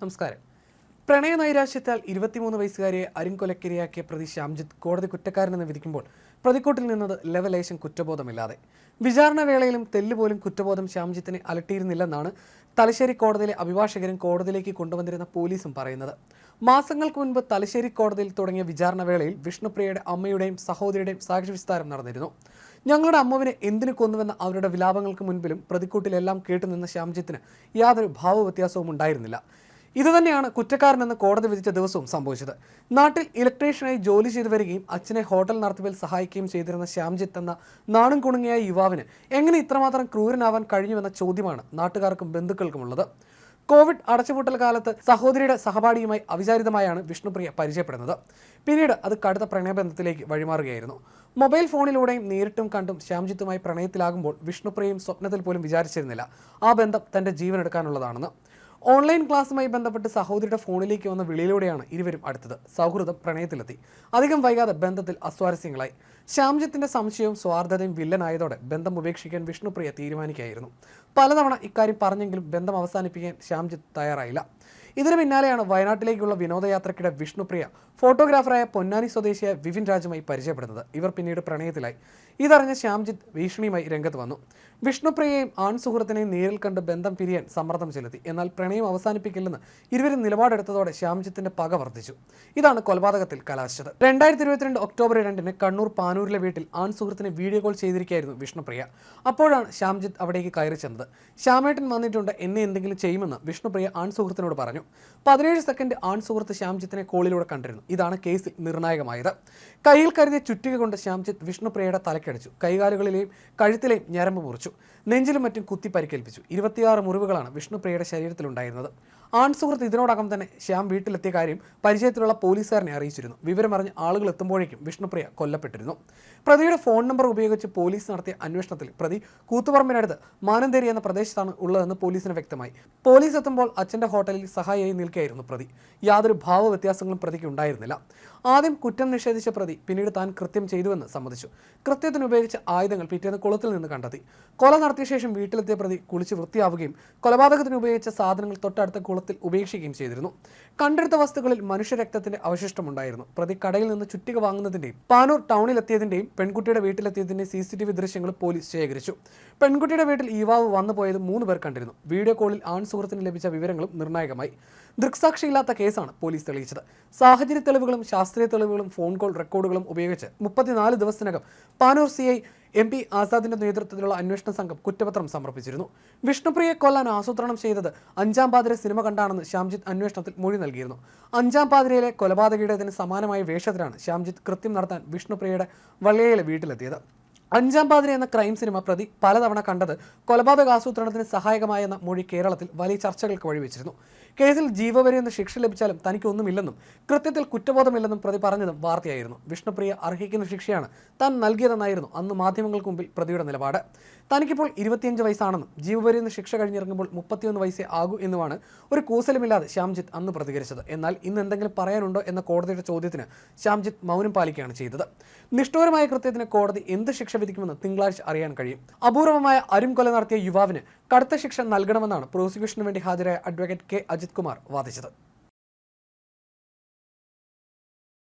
നമസ്കാരം. പ്രണയ നൈരാശ്യത്താൽ ഇരുപത്തിമൂന്ന് വയസ്സുകാരിയെ അരിങ്കൊലക്കിരയാക്കിയ പ്രതി ശ്യാംജിത്ത് കോടതി കുറ്റക്കാരനെന്ന് വിധിക്കുമ്പോൾ പ്രതിക്കൂട്ടിൽ നിന്നത് ലെവലേശം കുറ്റബോധമില്ലാതെ. വിചാരണ വേളയിലും തെല്ലുപോലും കുറ്റബോധം ശ്യാംജിത്തിനെ അലട്ടിയിരുന്നില്ലെന്നാണ് തലശ്ശേരി കോടതിയിലെ അഭിഭാഷകരും കോടതിയിലേക്ക് കൊണ്ടുവന്നിരുന്ന പോലീസും പറയുന്നത്. മാസങ്ങൾക്ക് മുൻപ് തലശ്ശേരി കോടതിയിൽ തുടങ്ങിയ വിചാരണ വേളയിൽ വിഷ്ണുപ്രിയയുടെ അമ്മയുടെയും സഹോദരിയുടെയും സാക്ഷി വിസ്താരം നടന്നിരുന്നു. ഞങ്ങളുടെ അമ്മവിനെ എന്തിനു കൊന്നുവെന്ന അവരുടെ വിലാപങ്ങൾക്ക് മുൻപിലും പ്രതിക്കൂട്ടിലെല്ലാം കേട്ടുനിന്ന ശ്യാംജിത്തിന് യാതൊരു ഭാവവ്യത്യാസവും ഉണ്ടായിരുന്നില്ല ഇതുതന്നെയാണ് കുറ്റക്കാരനെന്ന് കോടതി വിധിച്ച ദിവസവും സംഭവിച്ചത്. നാട്ടിൽ ഇലക്ട്രീഷ്യനായി ജോലി ചെയ്തു വരികയും അച്ഛനെ ഹോട്ടൽ നടത്തിപ്പിൽ സഹായിക്കുകയും ചെയ്തിരുന്ന ശ്യാംജിത്ത് എന്ന നാണും കുണുങ്ങിയായ യുവാവിന് എങ്ങനെ ഇത്രമാത്രം ക്രൂരനാവാൻ കഴിഞ്ഞുവെന്ന ചോദ്യമാണ് നാട്ടുകാർക്കും ബന്ധുക്കൾക്കുമുള്ളത് കോവിഡ് അടച്ചുപൂട്ടൽ കാലത്ത് സഹോദരിയുടെ സഹപാഠിയുമായി അവിചാരിതമായാണ് വിഷ്ണുപ്രിയ പരിചയപ്പെടുന്നത്. പിന്നീട് അത് കടുത്ത പ്രണയബന്ധത്തിലേക്ക് വഴിമാറുകയായിരുന്നു. മൊബൈൽ ഫോണിലൂടെയും നേരിട്ടും കണ്ടും ശ്യാംജിത്തുമായി പ്രണയത്തിലാകുമ്പോൾ വിഷ്ണുപ്രിയയും സ്വപ്നത്തിൽ പോലും വിചാരിച്ചിരുന്നില്ല. ആ ബന്ധം തന്റെ ജീവനെടുക്കാനുള്ളതാണെന്ന്. ഓൺലൈൻ ക്ലാസ്സുമായി ബന്ധപ്പെട്ട് സഹോദരിയുടെ ഫോണിലേക്ക് വന്ന വിളിയിലൂടെയാണ് ഇരുവരും അടുത്തത്. സൗഹൃദം പ്രണയത്തിലെത്തി. അധികം വൈകാതെ ബന്ധത്തിൽ അസ്വാരസ്യങ്ങളായി. ശ്യാംജിത്തിന്റെ സംശയവും സ്വാർത്ഥതയും വില്ലനായതോടെ ബന്ധം ഉപേക്ഷിക്കാൻ വിഷ്ണുപ്രിയ തീരുമാനിക്കുകയായിരുന്നു. പലതവണ ഇക്കാര്യം പറഞ്ഞെങ്കിലും ബന്ധം അവസാനിപ്പിക്കാൻ ശ്യാംജിത്ത് തയ്യാറായില്ല. ഇതിന് പിന്നാലെയാണ് വയനാട്ടിലേക്കുള്ള വിനോദയാത്രയ്ക്കിടെ വിഷ്ണുപ്രിയ ഫോട്ടോഗ്രാഫറായ പൊന്നാനി സ്വദേശിയായ വിവിൻ രാജുമായി പരിചയപ്പെടുന്നത്. ഇവർ പിന്നീട് പ്രണയത്തിലായി. ഇതറിഞ്ഞ ശ്യാംജിത്ത് ഭീഷണിയുമായി രംഗത്ത് വന്നു. വിഷ്ണുപ്രിയയും ആൺ സുഹൃത്തിനെയും നേരിൽ കണ്ട് ബന്ധം പിരിയാൻ സമ്മർദ്ദം ചെലുത്തി. എന്നാൽ പ്രണയം അവസാനിപ്പിക്കില്ലെന്ന് ഇരുവരും നിലപാടെടുത്തതോടെ ശ്യാംജിത്തിന്റെ പക വർദ്ധിച്ചു. ഇതാണ് കൊലപാതകത്തിൽ കലാശിച്ചത്. രണ്ടായിരത്തി ഇരുപത്തിരണ്ട് ഒക്ടോബർ രണ്ടിന് കണ്ണൂർ പാനൂരിലെ വീട്ടിൽ ആൺ സുഹൃത്തിനെ വീഡിയോ കോൾ ചെയ്തിരിക്കുകയായിരുന്നു വിഷ്ണുപ്രിയ. അപ്പോഴാണ് ശ്യാംജിത്ത് അവിടേക്ക് കയറി ചെന്നത്. ശ്യാമേട്ടൻ വന്നിട്ടുണ്ട് എന്നെ എന്തെങ്കിലും ചെയ്യുമെന്ന് വിഷ്ണുപ്രിയ ആൺ സുഹൃത്തിനോട് പറഞ്ഞു പതിനേഴ് സെക്കൻഡ് ആൺ സുഹൃത്ത് ശ്യാംജിത്തിനെ കോളിലൂടെ കണ്ടിരുന്നു. ഇതാണ് കേസിൽ നിർണായകമായത്. കയ്യിൽ കരുതിയ ചുറ്റിക കൊണ്ട് ശ്യാംജിത്ത് വിഷ്ണുപ്രിയയുടെ തലക്കടിച്ചു. കൈകാലുകളിലെയും കഴുത്തിലെയും ഞരമ്പ് മുറിച്ചു. നെഞ്ചിലും മറ്റും കുത്തി പരിക്കേൽപ്പിച്ചു. ഇരുപത്തിയാറ് മുറിവുകളാണ് വിഷ്ണുപ്രിയയുടെ ശരീരത്തിലുണ്ടായിരുന്നത്. ആൺ സുഹൃത്ത് ഇതിനോടകം തന്നെ ശ്യാം വീട്ടിലെത്തിയ കാര്യം പരിചയത്തിലുള്ള പോലീസുകാരനെ അറിയിച്ചിരുന്നു. വിവരമറിഞ്ഞ് ആളുകൾ എത്തുമ്പോഴേക്കും വിഷ്ണുപ്രിയ കൊല്ലപ്പെട്ടിരുന്നു. പ്രതിയുടെ ഫോൺ നമ്പർ ഉപയോഗിച്ച് പോലീസ് നടത്തിയ അന്വേഷണത്തിൽ പ്രതി കൂത്തുപറമ്പിനടുത്ത് മാനന്തേരി എന്ന പ്രദേശത്താണ് ഉള്ളതെന്ന് പോലീസിന് വ്യക്തമായി. പോലീസ് എത്തുമ്പോൾ അച്ഛന്റെ ഹോട്ടലിൽ സഹായിയായി നിൽക്കുകയായിരുന്നു പ്രതി. യാതൊരു ഭാവ വ്യത്യാസങ്ങളും പ്രതിക്ക് ഉണ്ടായിരുന്നില്ല. ആദ്യം കുറ്റം നിഷേധിച്ച പ്രതി പിന്നീട് താൻ കൃത്യം ചെയ്തുവെന്ന് സമ്മതിച്ചു. കൃത്യത്തിന് ഉപയോഗിച്ച ആയുധങ്ങൾ പിറ്റേന്ന് കുളത്തിൽ നിന്ന് കണ്ടെത്തി. കൊല നടത്തിയ ശേഷം വീട്ടിലെത്തിയ പ്രതി കുളിച്ച് വൃത്തിയാവുകയും കൊലപാതകത്തിന് ഉപയോഗിച്ച സാധനങ്ങൾ തൊട്ടടുത്ത കുളത്തിൽ ഉപേക്ഷിക്കുകയും ചെയ്തിരുന്നു. കണ്ടെടുത്ത വസ്തുക്കളിൽ മനുഷ്യരക്തത്തിന്റെ അവശിഷ്ടമുണ്ടായിരുന്നു. പ്രതി കടയിൽ നിന്ന് ചുറ്റിക വാങ്ങുന്നതിന്റെയും പാനൂർ ടൗണിലെത്തിയതിന്റെയും പെൺകുട്ടിയുടെ വീട്ടിലെത്തിയതിന്റെയും സി സി ടി വി ദൃശ്യങ്ങൾ പോലീസ് ശേഖരിച്ചു. പെൺകുട്ടിയുടെ വീട്ടിൽ യുവാവ് വന്നുപോയത് മൂന്ന് പേർ കണ്ടിരുന്നു. വീഡിയോ കോളിൽ ആൺ സുഹൃത്തിന് ലഭിച്ച വിവരങ്ങളും നിർണായകമായി. ദൃക്സാക്ഷിയില്ലാത്ത കേസാണ് പോലീസ് തെളിയിച്ചത്. സാഹചര്യ തെളിവുകളും ശാസ്ത്രീയ തെളിവുകളും ഫോൺ കോൾ റെക്കോർഡുകളും ഉപയോഗിച്ച് മുപ്പത്തിനാല് ദിവസത്തിനകം പാനൂർ സി എം പി ആസാദിന്റെ നേതൃത്വത്തിലുള്ള അന്വേഷണ സംഘം കുറ്റപത്രം സമർപ്പിച്ചിരുന്നു. വിഷ്ണുപ്രിയെ കൊല്ലാൻ ആസൂത്രണം ചെയ്തത് അഞ്ചാം പാതിര സിനിമ കണ്ടാണെന്ന് ശ്യാംജിത്ത് അന്വേഷണത്തിൽ മൊഴി നൽകിയിരുന്നു. അഞ്ചാം പാതിരയിലെ കൊലപാതകയുടേതിന് സമാനമായ വേഷത്തിലാണ് ശ്യാംജിത്ത് കൃത്യം നടത്താൻ വിഷ്ണുപ്രിയയുടെ വള്ളിയയിലെ വീട്ടിലെത്തിയത്. അഞ്ചാം പാതിര എന്ന ക്രൈം സിനിമ പ്രതി പലതവണ കണ്ടത് കൊലപാതക ആസൂത്രണത്തിന് സഹായകമായെന്ന മൊഴി കേരളത്തിൽ വലിയ ചർച്ചകൾക്ക് വഴിവെച്ചിരുന്നു. കേസിൽ ജീവവരെ എന്ന് ശിക്ഷ ലഭിച്ചാലും തനിക്കൊന്നുമില്ലെന്നും കൃത്യത്തിൽ കുറ്റബോധമില്ലെന്നും പ്രതി പറഞ്ഞതും വാർത്തയായിരുന്നു. വിഷ്ണുപ്രിയ അർഹിക്കുന്ന ശിക്ഷയാണ് താൻ നൽകിയതെന്നായിരുന്നു അന്ന് മാധ്യമങ്ങൾക്ക് മുമ്പിൽ പ്രതിയുടെ നിലപാട്. തനിക്കിപ്പോൾ ഇരുപത്തിയഞ്ച് വയസ്സാണെന്നും ജീവപര്യന്ത ശിക്ഷ കഴിഞ്ഞിറങ്ങുമ്പോൾ മുപ്പത്തിയൊന്ന് വയസ്സേ ആകൂ എന്നുമാണ് ഒരു കൂസലുമില്ലാതെ ശ്യാംജിത്ത് അന്ന് പ്രതികരിച്ചത്. എന്നാൽ ഇന്ന് എന്തെങ്കിലും പറയാനുണ്ടോ എന്ന കോടതിയുടെ ചോദ്യത്തിന് ശ്യാംജിത്ത് മൗനം പാലിക്കുകയാണ് ചെയ്തത്. നിഷ്ഠൂരമായ കൃത്യത്തിന് കോടതി എന്ത് ശിക്ഷ വിധിക്കുമെന്ന് തിങ്കളാഴ്ച അറിയാൻ കഴിയും. അപൂർവമായ അരും കൊല നടത്തിയ യുവാവിന് കടുത്ത ശിക്ഷ നൽകണമെന്നാണ് പ്രോസിക്യൂഷന് വേണ്ടി ഹാജരായ അഡ്വക്കേറ്റ് കെ. അജിത് കുമാർ വാദിച്ചത്.